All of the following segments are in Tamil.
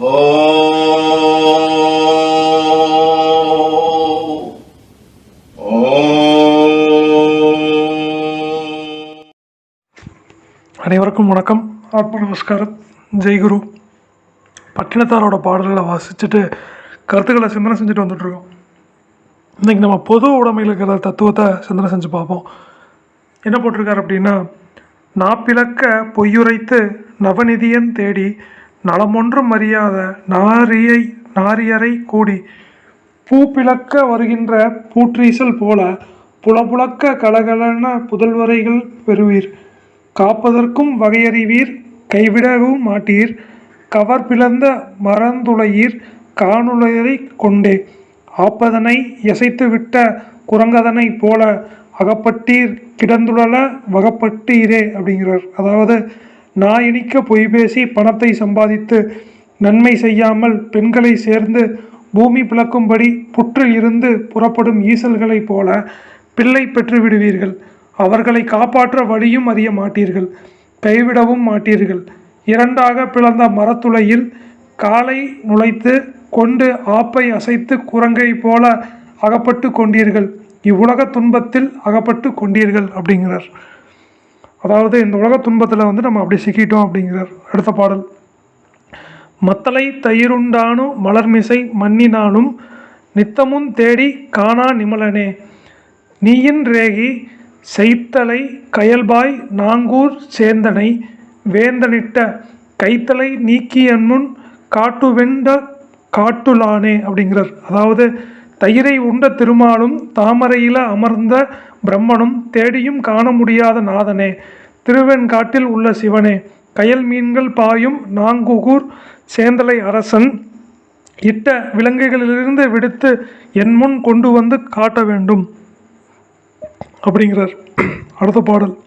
அனைவருக்கும் வணக்கம். ஆத்ம நமஸ்காரம். ஜெய்குரு பட்டினத்தாரோட பாடல்களை வாசிச்சுட்டு கருத்துக்களை சிந்தனை செஞ்சுட்டு வந்துட்டுருக்கோம். இன்றைக்கி நம்ம பொது உடைமையில் இருக்கிற தத்துவத்தை சிந்தனை செஞ்சு பார்ப்போம். என்ன போட்டிருக்காரு அப்படின்னா நாப்பிலக்க பொய்யுரைத்து நவநிதியன் தேடி நலமொன்றும் அறியாத நாரியை நாரியரை கூடி பூப்பிளக்க வருகின்ற பூற்றீசல் போல புலபுலக்க கலகலன புதல்வரைகள் பெறுவீர். காப்பதற்கும் வகையறிவீர் கைவிடவும் மாட்டீர். கவர் பிளந்த மரந்துளையீர் காணுளையரை கொண்டே. ஆப்பதனை எசைத்துவிட்ட குரங்கதனை போல அகப்பட்டீர் கிடந்துழல வகப்பட்டீரே அப்படிங்கிறார். அதாவது நான் இனிக்க பொய் பேசி பணத்தை சம்பாதித்து நன்மை செய்யாமல் பெண்களை சேர்ந்து பூமி பிளக்கும்படி புற்றில் இருந்து புறப்படும் ஈசல்களைப் போல பிள்ளை பெற்று விடுவீர்கள் அவர்களை காப்பாற்ற வழியும் அறிய மாட்டீர்கள். கைவிடவும் மாட்டீர்கள். இரண்டாக பிளந்த மரத்துளையில் காலை நுழைத்து கொண்டு ஆப்பை அசைத்து குரங்கை போல அகப்பட்டு கொண்டீர்கள். இவ்வுலக துன்பத்தில் அகப்பட்டு கொண்டீர்கள் அப்படிங்கிறார். அதாவது இந்த உலக துன்பத்தில் வந்து நம்ம அப்படி சிக்கிட்டோம் அப்படிங்கிறார். அடுத்த பாடல். மத்தளை தயிருண்டானும் மலர்மிசை மன்னினானும் நித்தமும் தேடி காணா நிமலனே. நீயின் ரேகி செய்த்தலை கயல்பாய் நாங்கூர் சேந்தனை வேந்தனிட்ட கைத்தலை நீக்கியன்முன் காட்டுவெண்ட காட்டுலானே அப்படிங்கிறார். அதாவது தயிரை உண்ட திருமாலும் தாமரையில அமர்ந்த பிரம்மனும் தேடியும் காண முடியாத நாதனே. திருவெண்காட்டில் உள்ள சிவனே கயல் மீன்கள் பாயும் நாங்குகூர் சேந்தலை அரசன் இட்ட விலங்குகளிலிருந்து விடுத்து என் முன் கொண்டு வந்து காட்ட வேண்டும். அப்படிங்கிறார். அடுத்த பாடல்.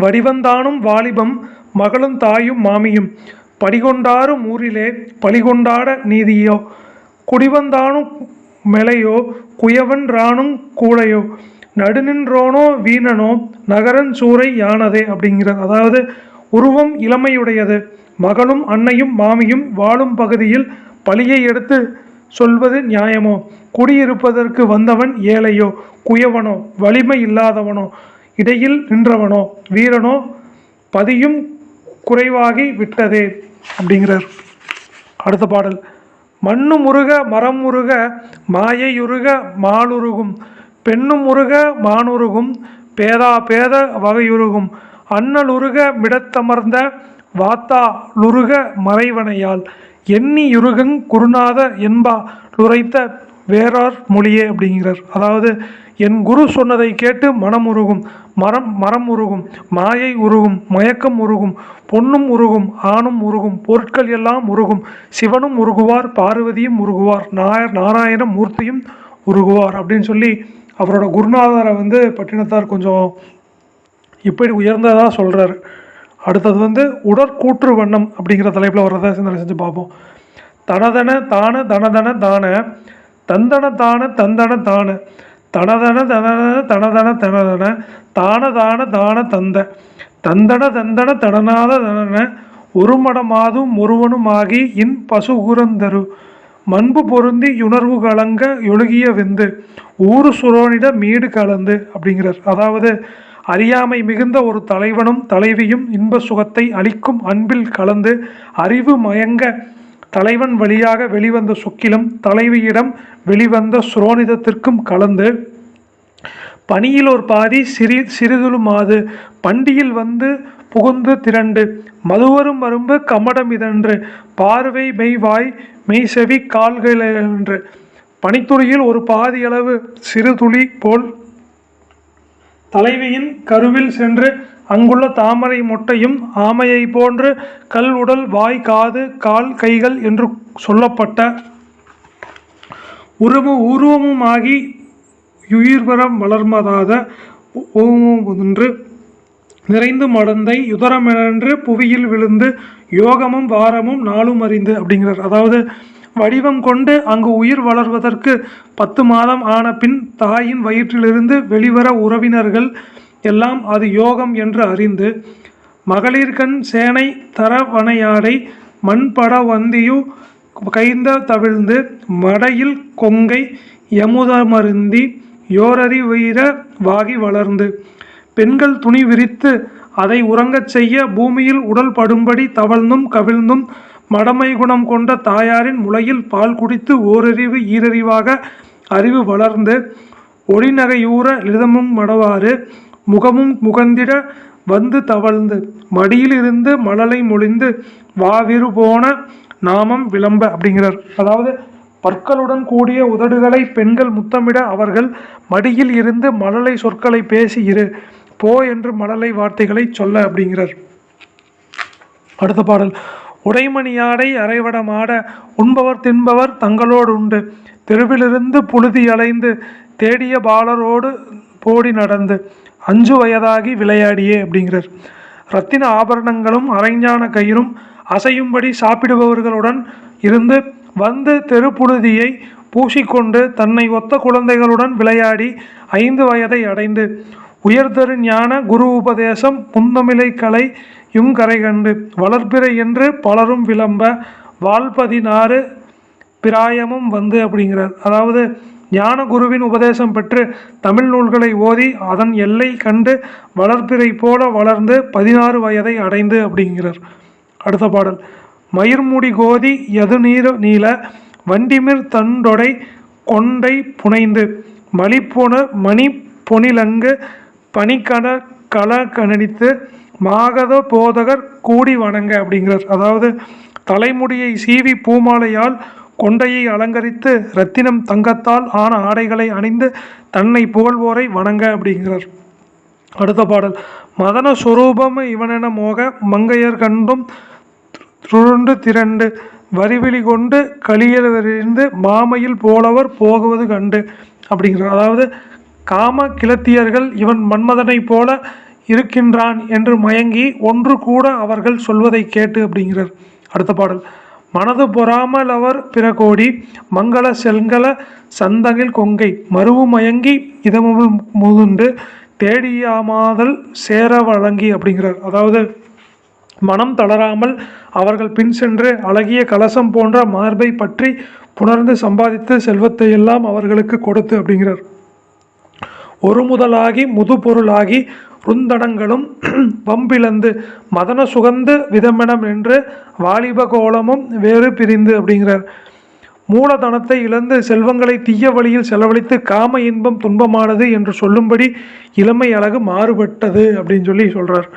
வடிவந்தானும் வாலிபம் மகளும் தாயும் மாமியும். படிகொண்டாரும் ஊரிலே பழிகொண்டாட நீதியோ? குடிவந்தானும் மெலையோ குயவன் ராணும் கூழையோ நடுநின்றோனோ வீணனோ நகரன் சூறை யானதே அப்படிங்கிறது அதாவது உருவம் இளமையுடையது. மகளும் அன்னையும் மாமியும் வாழும் பகுதியில் பழியை எடுத்து சொல்வது நியாயமோ? குடியிருப்பதற்கு வந்தவன் ஏழையோ குயவனோ வலிமை இல்லாதவனோ இடையில் நின்றவனோ வீரனோ பதியும் குறைவாகி விட்டதே அப்படிங்கிறார். அடுத்த பாடல். மண்ணு முருக மரம் முருக மாயையுருக மாலுருகும் பெண்ணும் உருக மானுருகும் பேதா பேத வகையுருகும் அண்ணலுருக மிடத்தமர்ந்த வாத்தா லுருக மறைவனையால் எண்ணி யுருகங் குருநாத என்பா லுரைத்த வேறார் மொழியே அப்படிங்கிறார். அதாவது என் குரு சொன்னதை கேட்டு மனம் உருகும் மரம் மரம் உருகும் மாயை உருகும் மயக்கம் உருகும் பொன்னும் உருகும் ஆணும் உருகும் பொருட்கள் எல்லாம் உருகும். சிவனும் உருகுவார் பார்வதியும் உருகுவார் நாயர் நாராயண மூர்த்தியும் உருகுவார் அப்படின்னு சொல்லி அவரோட குருநாதரை வந்து பட்டினத்தார் கொஞ்சம் இப்படி உயர்ந்ததாக சொல்கிறாரு அடுத்தது வந்து உடற்கூற்று வண்ணம் அப்படிங்கிற தலைப்பில் வர்றதை சிந்தனை செஞ்சு பார்ப்போம். தனதன தான தனதன தான தந்தன தான தந்தன தான. தனதன தனதன தனதன தனதன தான தான தான தந்த. தந்தன தந்தன தடனாத தனன ஒருமடமாதும் ஒருவனுமாகி இன் பசுகுரந்தரு மண்பு பொருந்தி உணர்வு கலங்க எழுகிய வெந்து. ஊறு சுரோனிட மீடு கலந்து அப்படிங்கிறார். அதாவது அறியாமை மிகுந்த ஒரு தலைவனும் தலைவியும் இன்ப சுகத்தை அளிக்கும் அன்பில் கலந்து அறிவு மயங்க தலைவன் வழியாக வெளிவந்த சொக்கிலும் தலைவியிடம் வெளிவந்த சுரோனிதத்திற்கும் கலந்து பனியில் ஒரு பாதி சிறி சிறிதுலுமாது பண்டியில் வந்து புகுந்து திரண்டு மதுவரும் வரும்பு கமடம் இதன்று பார்வை மெய்வாய் மெய்செவி கால்களென்று பனித்துளியில் ஒரு பாதியளவு சிறு துளி போல் தலைவியின் கருவில் சென்று அங்குள்ள தாமரை மொட்டையும் ஆமையை போன்று கல் உடல் வாய் காது கால் கைகள் என்று சொல்லப்பட்ட உருவ உருவமுமாகி உயிர்வரம் வளர்மதாத ஒன்று நிறைந்து மடந்தை யுதரமென்று புவியில் விழுந்து யோகமும் வாரமும் நாளும் அறிந்து அப்படிங்கிறார். அதாவது வடிவம் கொண்டு அங்கு உயிர் வளர்வதற்கு பத்து மாதம் ஆன பின் தாயின் வயிற்றிலிருந்து வெளிவர உறவினர்கள் எல்லாம் அது யோகம் என்று அறிந்து மகளிர்கண் சேனை தரவணையாடை மண்பட வந்தியு கைந்த தவிழ்ந்து மடையில் கொங்கை யமுதமருந்தி யோரறி வீர வாகி வளர்ந்து பெண்கள் துணி விரித்து அதை உறங்கச் செய்ய பூமியில் உடல் படும்படி தவழ்ந்தும் கவிழ்ந்தும் மடமை குணம் கொண்ட தாயாரின் முலையில் பால் குடித்து ஓரறிவு ஈரறிவாக அறிவு வளர்ந்து ஒளிநகையூற லிதமும் மடவாறு முகமும் முகந்திட வந்து தவழ்ந்து மடியிலிருந்து மழலை மொழிந்து வாவிரு போன நாமம் விளம்ப அப்படிங்கிறார். அதாவது பற்களுடன் கூடிய உதடுகளை பெண்கள் முத்தமிட அவர்கள் மடியில் இருந்து மழலை சொற்களை பேசி இரு போ என்று மழலை வார்த்தைகளை சொல்ல அப்படிங்கிறார். அடுத்த பாடல். உடைமணியாடை அரைவடமாட உண்பவர் தின்பவர் தங்களோடு உண்டு. தெருவிலிருந்து புழுதி அலைந்து தேடிய பாலரோடு போடி நடந்து. அஞ்சு வயதாகி விளையாடியே அப்படிங்கிறார். ரத்தின ஆபரணங்களும் அரைஞான கயிறும் அசையும்படி சாப்பிடுபவர்களுடன் இருந்து வந்து தெருப்புழுதியை பூசிக்கொண்டு தன்னை ஒத்த குழந்தைகளுடன் விளையாடி ஐந்து வயதை அடைந்து. உயர்தரு ஞான குரு உபதேசம் முந்தமிழை கலை யும் கரை கண்டு என்று பலரும் விளம்ப வாழ்பதினாறு பிராயமும் வந்து அப்படிங்கிறார். அதாவது ஞான குருவின் உபதேசம் பெற்று தமிழ் நூல்களை ஓதி அதன் எல்லை கண்டு வளர்ப்பிறை போல வளர்ந்து பதினாறு வயதை அடைந்து அப்படிங்கிறார். அடுத்த பாடல். மயிர்முடி கோதி எது நீர நீல வண்டிமிர் தண்டொடை கொண்டை புனைந்து மலிப்பொன மணி பொனிலங்கு பனிக்கட கல கணடித்து மாகத போதகர் கூடி வணங்க அப்படிங்கிறார். அதாவது தலைமுடியை சீவி பூமாலையால் கொண்டையை அலங்கரித்து ரத்தினம் தங்கத்தால் ஆன ஆடைகளை அணிந்து தன்னை புகழ்வோரை வணங்க அப்படிங்கிறார். அடுத்த பாடல். மதன சுரூபம் இவனென மோக மங்கையர் கண்டும் துருண்டு திரண்டு வரிவிழி கொண்டு களியலிருந்து மாமையில் போலவர் போகுவது கண்டு அப்படிங்கிறார். அதாவது காம கிளத்தியர்கள் இவன் மன்மதனைப் போல இருக்கின்றான் என்று மயங்கி ஒன்று கூட அவர்கள் சொல்வதை கேட்டு அப்படிங்கிறார். அடுத்த பாடல். மனது பொறாமல் அவர் பிறகோடி மங்கள செங்கல சந்தகில் கொங்கை. மருவு மயங்கி இதமுள் முதுண்டு தேடியாமாதல் சேர வழங்கி அப்படிங்கிறார். அதாவது மனம் தளராமல் அவர்கள் பின் சென்று அழகிய கலசம் போன்ற மார்பை பற்றி புணர்ந்து சம்பாதித்து செல்வத்தை எல்லாம் அவர்களுக்கு கொடுத்து அப்படிங்கிறார். ஒரு முதலாகி முதுபொருளாகி ருந்தடங்களும் வம்பிழந்து மதன சுகந்து விதமெனம் என்று வாலிப கோலமும் வேறு பிரிந்து அப்படிங்கிறார். மூலதனத்தை இழந்து செல்வங்களை தீய வழியில் செலவழித்து காம இன்பம் துன்பமானது என்று சொல்லும்படி இளமை அழகு மாறுபட்டது அப்படின்னு சொல்லி சொல்கிறார்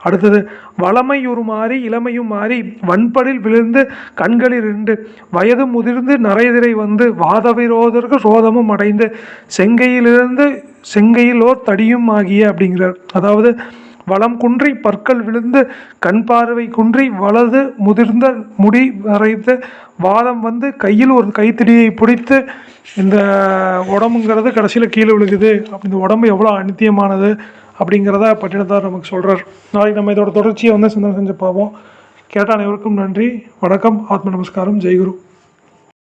அடுத்தது வளமை உருமாறி இளமையும் மாறி வன்படில் விழுந்து கண்களில் இருந்து வயது முதிர்ந்து நரைதிரை வந்து வாதவிரோதர்கள் சோதமும் அடைந்து செங்கையிலிருந்து செங்கையிலோர் தடியும் ஆகிய அப்படிங்கிறார். அதாவது வளம் குன்றி பற்கள் விழுந்து கண் பார்வை குன்றி வலது முதிர்ந்த முடி வரைத்து வாதம் வந்து கையில் ஒரு கைத்தடியை பிடித்து இந்த உடம்புங்கிறது கடைசியில் கீழே விழுகுது. அப்படி இந்த உடம்பு எவ்வளோ அநித்தியமானது அப்படிங்கிறத பட்டினத்தார் நமக்கு சொல்கிறார் நாளைக்கு நம்ம இதோட தொடர்ச்சியை வந்து சிந்தனை செஞ்சு பார்ப்போம். கேட்ட அனைவருக்கும் நன்றி. வணக்கம். ஆத்ம நமஸ்காரம். ஜெய்குரு.